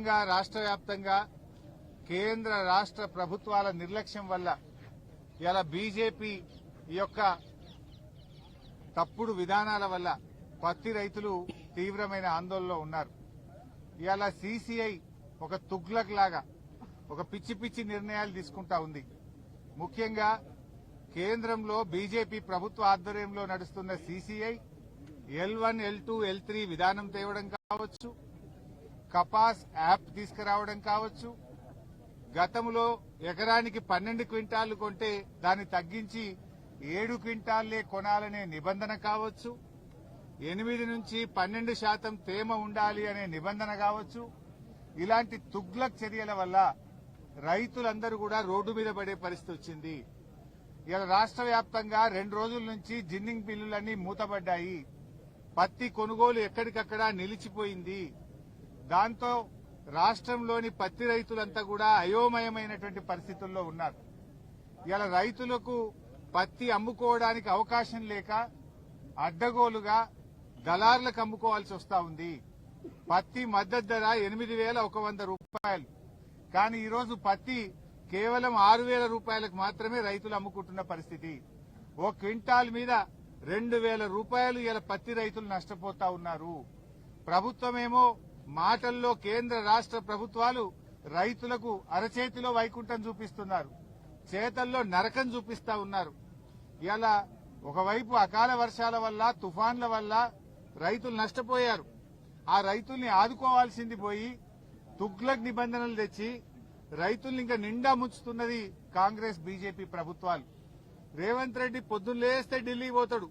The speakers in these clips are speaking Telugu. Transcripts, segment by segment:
ముఖ్యంగా రాష్ట్ర వ్యాప్తంగా కేంద్ర రాష్ట్ర ప్రభుత్వాల నిర్లక్ష్యం వల్ల ఇలా బీజేపీ యొక్క తప్పుడు విధానాల వల్ల పత్తి రైతులు తీవ్రమైన ఆందోళనలో ఉన్నారు. ఇవాళ సీసీఐ ఒక తుగ్లక్ లాగా ఒక పిచ్చి పిచ్చి నిర్ణయాలు తీసుకుంటా ఉంది. ముఖ్యంగా కేంద్రంలో బీజేపీ ప్రభుత్వ ఆధ్వర్యంలో నడుస్తున్న CCI L one L two L three విధానం తేవడం కావచ్చు కపాస్ యాప్ తీసుకురావడం కావచ్చు. గతంలో ఎకరానికి పన్నెండు క్వింటాళ్ళు కొంటే దాన్ని తగ్గించి ఏడు క్వింటాళ్ళే కొనాలనే నిబంధన కావచ్చు. ఎనిమిది నుంచి పన్నెండు శాతం తేమ ఉండాలి అనే నిబంధన కావచ్చు. ఇలాంటి తుగ్లక్ చర్యల వల్ల రైతులందరూ కూడా రోడ్డు మీద పడే పరిస్థితి వచ్చింది. ఇలా రాష్ట్ర వ్యాప్తంగా రెండు రోజుల నుంచి జిన్నింగ్ బిల్లులన్నీ మూతబడ్డాయి పత్తి కొనుగోలు ఎక్కడికక్కడ నిలిచిపోయింది. దాంతో రాష్ట్రంలోని పత్తి రైతులంతా కూడా అయోమయమైనటువంటి పరిస్థితుల్లో ఉన్నారు. ఇలా రైతులకు పత్తి అమ్ముకోవడానికి అవకాశం లేక అడ్డగోలుగా దళార్లకు అమ్ముకోవాల్సి వస్తా ఉంది. పత్తి మద్దతు ధర ఎనిమిది వేల ఒక వంద రూపాయలు. కానీ ఈరోజు పత్తి కేవలం ఆరు వేల రూపాయలకు మాత్రమే రైతులు అమ్ముకుంటున్న పరిస్థితి. ఓ క్వింటాల్ మీద రెండు వేల రూపాయలు ఇలా పత్తి రైతులు నష్టపోతా ఉన్నారు. ప్రభుత్వమేమో మాటల్లో కేంద్ర రాష్ట్ర ప్రభుత్వాలు రైతులకు అరచేతిలో వైకుంఠం చూపిస్తున్నారు. చేతల్లో నరకం చూపిస్తా ఉన్నారు. ఇలా ఒకవైపు అకాల వర్షాల వల్ల తుఫాన్ల వల్ల రైతులు నష్టపోయారు. ఆ రైతుల్ని ఆదుకోవాల్సింది పోయి తుగ్లక్ నిబంధనలు తెచ్చి రైతుల్ని ఇంకా నిండా ముంచుతున్నది కాంగ్రెస్ బీజేపీ ప్రభుత్వాలు. రేవంత్ రెడ్డి పొద్దున్న లేస్తే ఢిల్లీకి పోతాడు.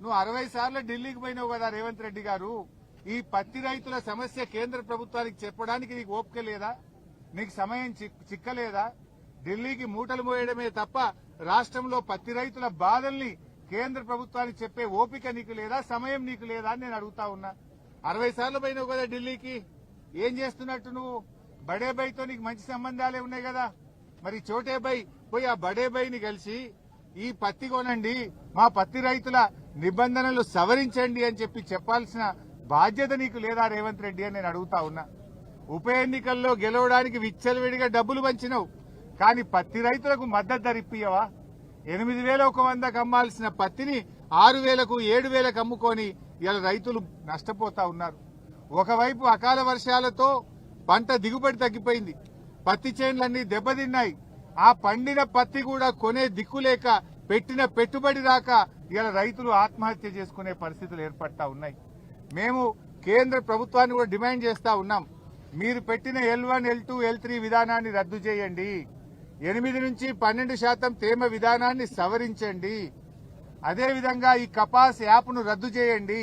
నువ్వు అరవై సార్లు ఢిల్లీకి పోయినావు కదా రేవంత్ రెడ్డి గారు. ఈ పత్తి రైతుల సమస్య కేంద్ర ప్రభుత్వానికి చెప్పడానికి నీకు ఓపిక లేదా? నీకు సమయం చిక్- చిక్కలేదా? ఢిల్లీకి మూటలు మోయడమే తప్ప రాష్ట్రంలో పత్తి రైతుల బాధల్ని కేంద్ర ప్రభుత్వానికి చెప్పే ఓపిక నీకు లేదా? సమయం నీకు లేదా అని నేను అడుగుతా ఉన్నా. అరవై సార్లు పోయినావు కదా ఢిల్లీకి. ఏం చేస్తున్నట్టు నువ్వు? బడేబాయ్తో నీకు మంచి సంబంధాలే ఉన్నాయి కదా. మరి చోటే బై పోయి ఆ బడేబాయ్ని కలిసి ఈ పత్తి కొనండి మా పత్తి రైతుల నిబంధనలు సవరించండి అని చెప్పి చెప్పాల్సిన బాధ్యత నీకు లేదా రేవంత్ రెడ్డి అని నేను అడుగుతా ఉన్నా. ఉప ఎన్నికల్లో గెలవడానికి విచ్చలవిడిగా డబ్బులు పంచినవు. కానీ పత్తి రైతులకు మద్దతు ధరిప్పియవా ఎనిమిది వేల ఒక వందకు అమ్మాల్సిన పత్తిని ఆరు వేలకు ఏడు వేలకు అమ్ముకొని ఇలా రైతులు నష్టపోతా ఉన్నారు. ఒకవైపు అకాల వర్షాలతో పంట దిగుబడి తగ్గిపోయింది. పత్తి చేన్లన్నీ దెబ్బతిన్నాయి. ఆ పండిన పత్తి కూడా కొనే దిక్కు లేక పెట్టిన పెట్టుబడి రాక ఇలా రైతులు ఆత్మహత్య చేసుకునే పరిస్థితులు ఏర్పడతా ఉన్నాయి. మేము కేంద్ర ప్రభుత్వాన్ని కూడా డిమాండ్ చేస్తా ఉన్నాం. మీరు పెట్టిన L one L two L three విధానాన్ని రద్దు చేయండి. ఎనిమిది నుంచి పన్నెండు శాతం తేమ విధానాన్ని సవరించండి. అదేవిధంగా ఈ కపాస్ యాప్ను రద్దు చేయండి.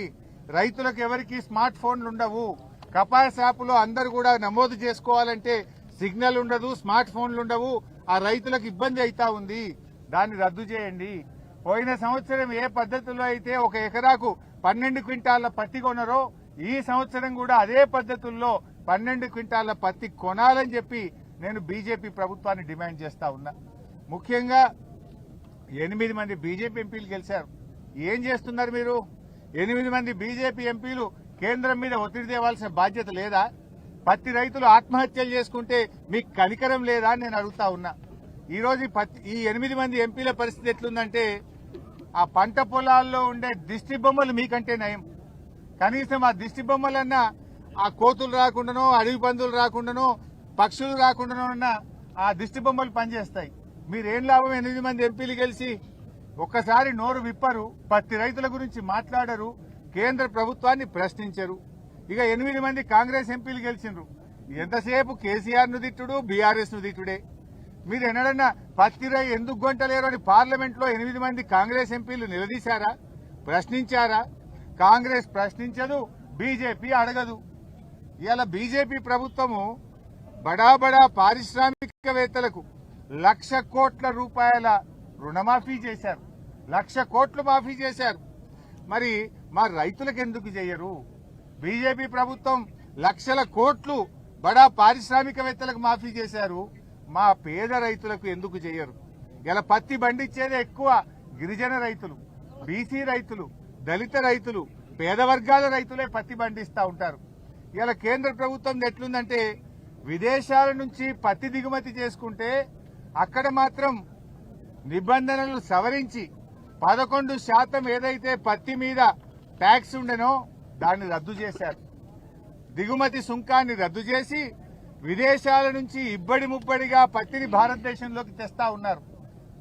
రైతులకు ఎవరికి స్మార్ట్ ఫోన్లు ఉండవు. కపాస్ యాప్లో అందరు కూడా నమోదు చేసుకోవాలంటే సిగ్నల్ ఉండదు స్మార్ట్ ఫోన్లు ఉండవు. ఆ రైతులకు ఇబ్బంది అయితా ఉంది. దాన్ని రద్దు చేయండి. పోయిన సంవత్సరం ఏ పద్ధతిలో అయితే ఒక ఎకరాకు పన్నెండు క్వింటాల పత్తి కొనరో ఈ సంవత్సరం కూడా అదే పద్ధతుల్లో పన్నెండు క్వింటాల పత్తి కొనాలని చెప్పి నేను బీజేపీ ప్రభుత్వాన్ని డిమాండ్ చేస్తా ఉన్నా. ముఖ్యంగా ఎనిమిది మంది బీజేపీ ఎంపీలు గెలిచారు. ఏం చేస్తున్నారు మీరు? ఎనిమిది మంది బీజేపీ ఎంపీలు కేంద్రం మీద ఒత్తిడి తేవాల్సిన బాధ్యత లేదా? పత్తి రైతులు ఆత్మహత్యలు చేసుకుంటే మీకు కనికరం లేదా అని నేను అడుగుతా ఉన్నా. ఈ రోజు పత్తి ఈ ఎనిమిది మంది ఎంపీల పరిస్థితి ఎట్లుందంటే ఆ పంట పొలాల్లో ఉండే దిష్టి బొమ్మలు మీకంటే నయం. కనీసం ఆ దిష్టి బొమ్మలన్నా ఆ కోతులు రాకుండానో అడవి పందులు రాకుండానో పక్షులు రాకుండానో ఉన్న ఆ దిష్టి బొమ్మలు పనిచేస్తాయి. మీరేం లాభం? ఎనిమిది మంది ఎంపీలు గెలిచి ఒక్కసారి నోరు విప్పరు పత్తి రైతుల గురించి మాట్లాడరు కేంద్ర ప్రభుత్వాన్ని ప్రశ్నించరు. ఇక ఎనిమిది మంది కాంగ్రెస్ ఎంపీలు గెలిచిండ్రు. ఎంతసేపు కేసీఆర్ను దిట్టుడు బీఆర్ఎస్ను దిట్టుడే తిట్టుడే? మీరు ఎన్నడన్నా పత్తి రై ఎందుకు గొంటలేరు అని పార్లమెంట్లో ఎనిమిది మంది కాంగ్రెస్ ఎంపీలు నిలదీశారా? ప్రశ్నించారా? కాంగ్రెస్ ప్రశ్నించదు బీజేపీ అడగదు. ఇలా బీజేపీ ప్రభుత్వము బడా బడా పారిశ్రామికవేత్తలకు లక్ష కోట్ల రూపాయల రుణమాఫీ చేశారు. లక్ష కోట్లు మాఫీ చేశారు. మరి మా రైతులకు ఎందుకు చేయరు? బీజేపీ ప్రభుత్వం లక్షల కోట్లు బడా పారిశ్రామికవేత్తలకు మాఫీ చేశారు. మా పేద రైతులకు ఎందుకు చేయరు? ఇలా పత్తి పండించేదే ఎక్కువ గిరిజన రైతులు బీసీ రైతులు దళిత రైతులు పేద వర్గాల రైతులే పత్తి బండిస్తూ ఉంటారు. ఇలా కేంద్ర ప్రభుత్వం ఎట్లుందంటే విదేశాల నుంచి పత్తి దిగుమతి చేసుకుంటే అక్కడ మాత్రం నిబంధనలు సవరించి పదకొండు శాతం ఏదైతే పత్తి మీద ట్యాక్స్ ఉండెనో దాన్ని రద్దు చేశారు. దిగుమతి సుంకాన్ని రద్దు చేసి విదేశాల నుంచి ఇబ్బడి ముబ్బడిగా పత్తిని భారతదేశంలోకి తెస్తా ఉన్నారు.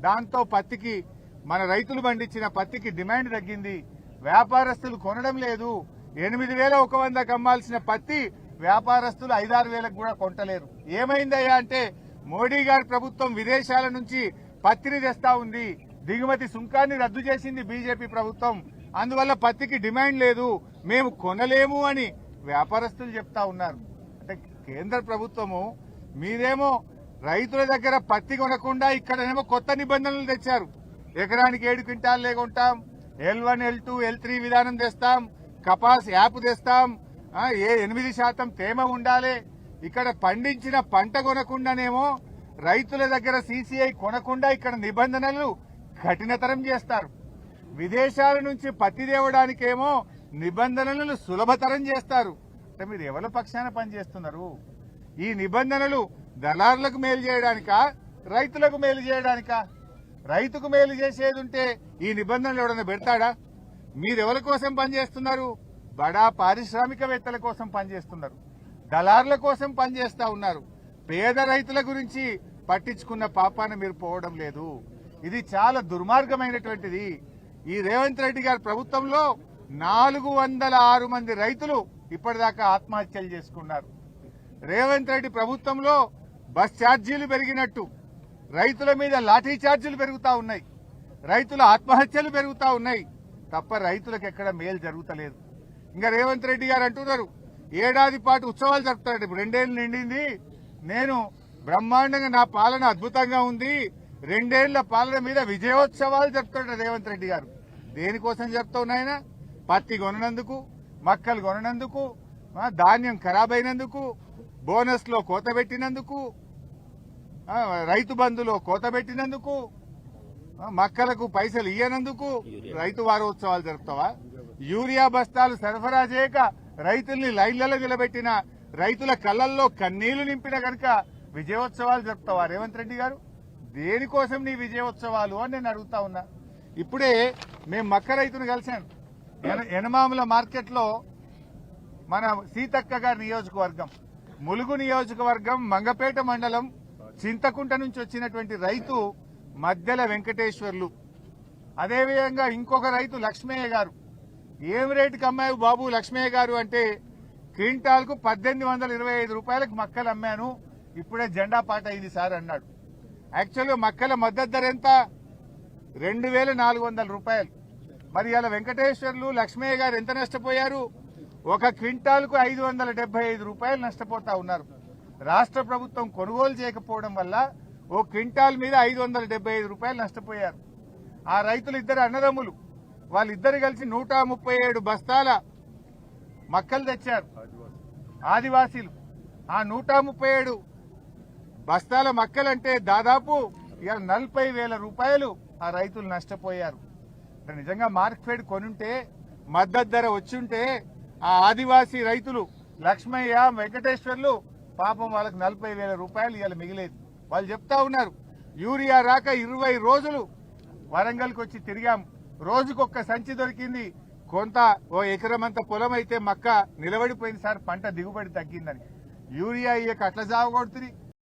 దాంతో పత్తికి మన రైతులు పండించిన పత్తికి డిమాండ్ తగ్గింది. వ్యాపారస్తులు కొనడం లేదు. ఎనిమిది వేల ఒక వందకు అమ్మాల్సిన పత్తి వ్యాపారస్తులు ఐదారు వేలకు కూడా కొంటలేరు. ఏమైందయ్యా అంటే మోడీ గారి ప్రభుత్వం విదేశాల నుంచి పత్తిని తెస్తా ఉంది. దిగుమతి సుంకాన్ని రద్దు చేసింది బీజేపీ ప్రభుత్వం. అందువల్ల పత్తికి డిమాండ్ లేదు. మేము కొనలేము అని వ్యాపారస్తులు చెప్తా ఉన్నారు. కేంద్ర ప్రభుత్వము మీరేమో రైతుల దగ్గర పత్తి కొనకుండా ఇక్కడనేమో కొత్త నిబంధనలు తెచ్చారు. ఎకరానికి ఏడు quintal లేకుంటాం L one L two L three విధానం తెస్తాం. కపాస్ యాప్ తెస్తాం. ఏ ఎనిమిది శాతం తేమ ఉండాలి. ఇక్కడ పండించిన పంట కొనకుండానేమో రైతుల దగ్గర సీసీఐ కొనకుండా ఇక్కడ నిబంధనలు కఠినతరం చేస్తారు. విదేశాల నుంచి పత్తి తేవడానికేమో నిబంధనలను సులభతరం చేస్తారు. అంటే మీరు ఎవరి పక్షాన పనిచేస్తున్నారు? ఈ నిబంధనలు దళారులకు మేలు చేయడానికా? రైతులకు మేలు చేయడానికా? రైతుకు మేలు చేసేది ఉంటే ఈ నిబంధనలు ఎవడన్నా పెడతాడా? మీరెవరి కోసం పనిచేస్తున్నారు? బడా పారిశ్రామికవేత్తల కోసం పనిచేస్తున్నారు. దళారుల కోసం పనిచేస్తా ఉన్నారు. పేద రైతుల గురించి పట్టించుకున్న పాపాన మీరు పోవడం లేదు. ఇది చాలా దుర్మార్గమైనటువంటిది. ఈ రేవంత్ రెడ్డి గారి ప్రభుత్వంలో నాలుగు వందల ఆరు మంది రైతులు ఇప్పటిదాకా ఆత్మహత్యలు చేసుకున్నారు. రేవంత్ రెడ్డి ప్రభుత్వంలో బస్ ఛార్జీలు పెరిగినట్టు రైతుల మీద లాఠీ ఛార్జీలు పెరుగుతూ ఉన్నాయి. రైతుల ఆత్మహత్యలు పెరుగుతూ ఉన్నాయి. తప్ప రైతులకు ఎక్కడ మేలు జరుగుతలేదు. ఇంకా రేవంత్ రెడ్డి గారు అంటున్నారు ఏడాది పాటు ఉత్సవాలు జరుపుతాడు ఇప్పుడు రెండేళ్ళు నిండింది. నేను బ్రహ్మాండంగా నా పాలన అద్భుతంగా ఉంది. రెండేళ్ళ పాలన మీద విజయోత్సవాలు జరుపుతాడు రేవంత్ రెడ్డి గారు. దేనికోసం చెప్తావు నాయన పత్తి కొననందుకు మక్కలు కొననందుకు ధాన్యం ఖరాబ్ అయినందుకు బోనస్లో కోత పెట్టినందుకు రైతు బంధులో కోత పెట్టినందుకు మక్కలకు పైసలు ఇయ్యనందుకు రైతు వారోత్సవాలు జరుపుతావా? యూరియా బస్తాలు సరఫరా చేయక రైతుల్ని లైన్లలో నిలబెట్టిన రైతుల కళ్ళల్లో కన్నీళ్ళు నింపిన గనక విజయోత్సవాలు జరుపుతావా రేవంత్ రెడ్డి గారు? దేనికోసం నీ విజయోత్సవాలు అని నేను అడుగుతా ఉన్నా. ఇప్పుడే మేము మక్క రైతును కలిశాను ఎనమాముల మార్కెట్లో మన సీతక్క గారి నియోజకవర్గం ములుగు నియోజకవర్గం మంగపేట మండలం చింతకుంట నుంచి వచ్చినటువంటి రైతు మధ్యల వెంకటేశ్వర్లు. అదేవిధంగా ఇంకొక రైతు లక్ష్మయ్య గారు. ఏం రేటుకి అమ్మాయి బాబు లక్ష్మయ్య గారు అంటే క్వింటాల్కు పద్దెనిమిది వందల ఇరవై ఐదు రూపాయలకు మక్కలు అమ్మాను ఇప్పుడే జెండా పాట అయింది సార్ అన్నాడు. యాక్చువల్గా మక్కల మద్దతు ధర ఎంత? రెండు వేల నాలుగు వందల రూపాయలు. మరి ఇలా వెంకటేశ్వర్లు లక్ష్మయ్య గారు ఎంత నష్టపోయారు? ఒక క్వింటాల్కు ఐదు వందల డెబ్బై ఐదు రూపాయలు నష్టపోతా ఉన్నారు. రాష్ట్ర ప్రభుత్వం కొనుగోలు చేయకపోవడం వల్ల ఓ క్వింటాల్ మీద ఐదు వందల డెబ్బై ఐదు రూపాయలు నష్టపోయారు. ఆ రైతులు ఇద్దరు అన్నదమ్ములు. వాళ్ళిద్దరు కలిసి నూట ముప్పై ఏడు బస్తాల మక్కలు తెచ్చారు. ఆదివాసీలు. ఆ నూట ముప్పై ఏడు బస్తాల మక్కలంటే దాదాపు ఇక నలభై వేల రూపాయలు ఆ రైతులు నష్టపోయారు. అంటే నిజంగా మార్క్ఫెడ్ కొనుంటే మద్దతు ధర వచ్చుంటే ఆ ఆదివాసీ రైతులు లక్ష్మయ్య వెంకటేశ్వర్లు పాపం వాళ్ళకి నలభై వేల రూపాయలు ఇవాళ మిగిలేదు. వాళ్ళు చెప్తా ఉన్నారు యూరియా రాక ఇరవై రోజులు వరంగల్కి వచ్చి తిరిగాం. రోజుకొక్క సంచి దొరికింది. కొంత ఓ ఎకరమంత పొలం అయితే మక్క నిలబడిపోయింది సార్ పంట దిగుబడి తగ్గిందని. యూరియా ఇయ్యక అట్లా సాగు కొడుతుంది